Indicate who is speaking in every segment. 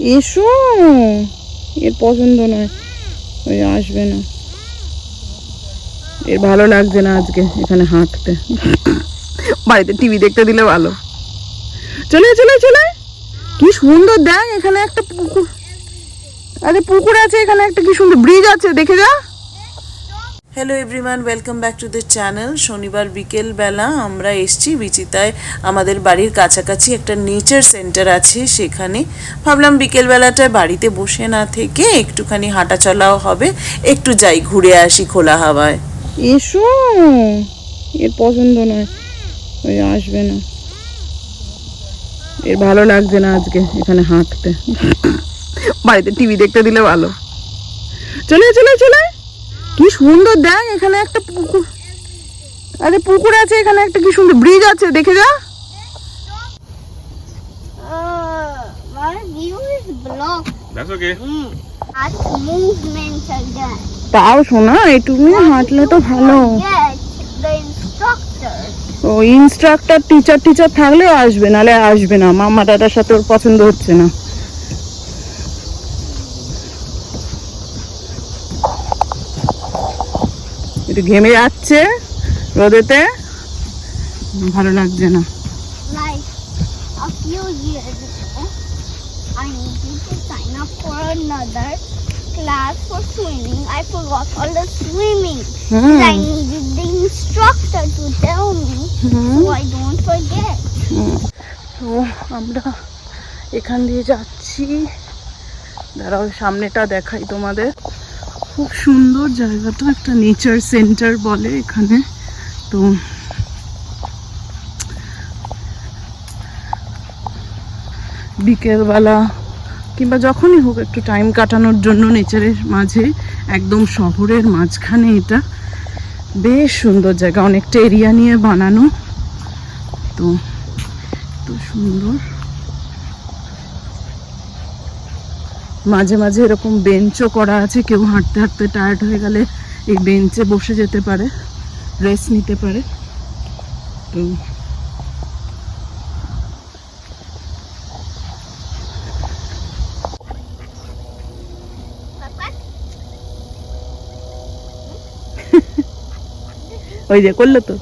Speaker 1: এসো। এর পছন্দ নয়। ওই আসবে না। এর ভালো লাগছে না আজকে এখানে হাঁটতে। বাড়িতে টিভি দেখতে দিলে ভালো। চলে চলে চলে। কি সুন্দর দেখ, এখানে একটা পুকুর। আরে পুকুর আছে, এখানে একটা কি সুন্দর ব্রিজ আছে, দেখে যা। Hello everyone welcome back to the channel শনিবার বিকেল বেলা আমরা এসছি বিচিতায়। আমাদের বাড়ির কাছাকাছি একটা নেচার সেন্টার আছে সেখানে। ভাবলাম বিকেল বেলাটায় বাড়িতে বসে না থেকে একটুখানি হাঁটা চলাও হবে। একটু যাই ঘুরে আসি খোলা হাওয়ায়। এসো! এর পছন্দ নয়। ওই আসবে না। এর ভালো লাগছে না আজকে এখানে হাঁটতে। বাড়িতে টিভি দেখতে দিলে ভালো। চলে চলে চলে। কি সুন্দর দেখ এখানে একটা পুকুর। আরে পুকুর আছে এখানে একটা কি সুন্দর ব্রিজ আছে দেখে যা. তাও শোনা এটুকু হাঁটলে তো ভালো। ও ইনস্ট্রাক্টর টিচার টিচার থাকলেও আসবে নালে আসবে না। মামা দাদার সাথে ওর পছন্দ হচ্ছে না। একটু ঘেমে যাচ্ছে রোদেতে। ভালো লাগছে না। আমরা এখান দিয়ে যাচ্ছি। দাঁড়াও সামনেটা দেখাই তোমাদের। খুব সুন্দর জায়গাটা একটা নেচার সেন্টার বলে এখানে। তো বিকেলবেলা, কিংবা যখনই হোক একটু টাইম কাটানোর জন্য নেচারের মাঝে, একদম শহরের মাঝখানে এটা। বেশ সুন্দর জায়গা, অনেকটা এরিয়া নিয়ে বানানো। তো, এত সুন্দর। মাঝে মাঝে এরকম বেঞ্চও করা আছে কেউ হাঁটতে হাঁটতে টায়ার্ড হয়ে গেলে এই বেঞ্চে বসে যেতে পারে রেস্ট নিতে পারে। তো ওই যে করল তো?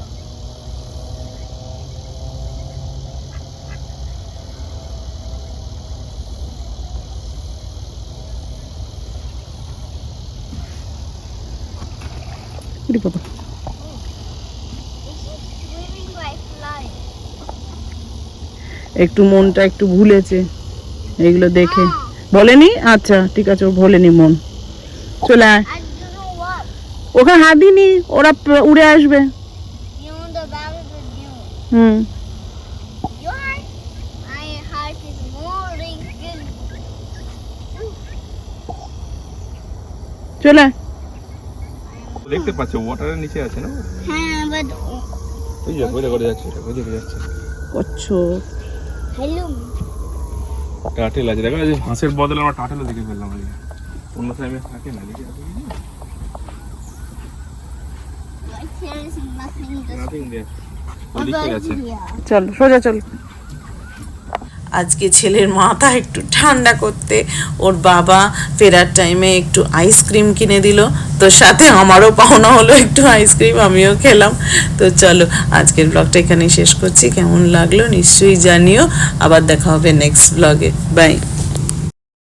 Speaker 1: একটু মনটা একটু ভুলেছে এগুলো দেখে। বলেনি? আচ্ছা ঠিক আছে, ও বলেনি মন। চলে ওখানে হাত দিনি ওরা উড়ে আসবে। হুম। চলে
Speaker 2: দেখতে পাচ্ছ ওয়াটারের নিচে আছে না?
Speaker 3: হ্যাঁ বাট
Speaker 2: ওই যে ওই করে যাচ্ছে ওই দিকে যাচ্ছে।
Speaker 1: কচ্ছপ
Speaker 3: হ্যালো।
Speaker 2: টাটেল আছে দেখো এই হাঁসের বদলে আমরা টাটেলও দেখে ফেললাম আজকে অন্য টাইমে থাকে না দেখি
Speaker 1: চল সোজা চল।
Speaker 4: আজকে ছেলের মাথা একটু ঠান্ডা করতে ওর বাবা ফেরার টাইমে একটু আইসক্রিম কিনে দিল। তো সাথে আমারও পাওনা হলো একটু আইসক্রিম আমিও খেলাম। তো চলো, আজকের ব্লগটা এখানেই শেষ করছি। কেমন লাগল নিশ্চয়ই জানিও। আবার দেখা হবে নেক্সট ব্লগে বাই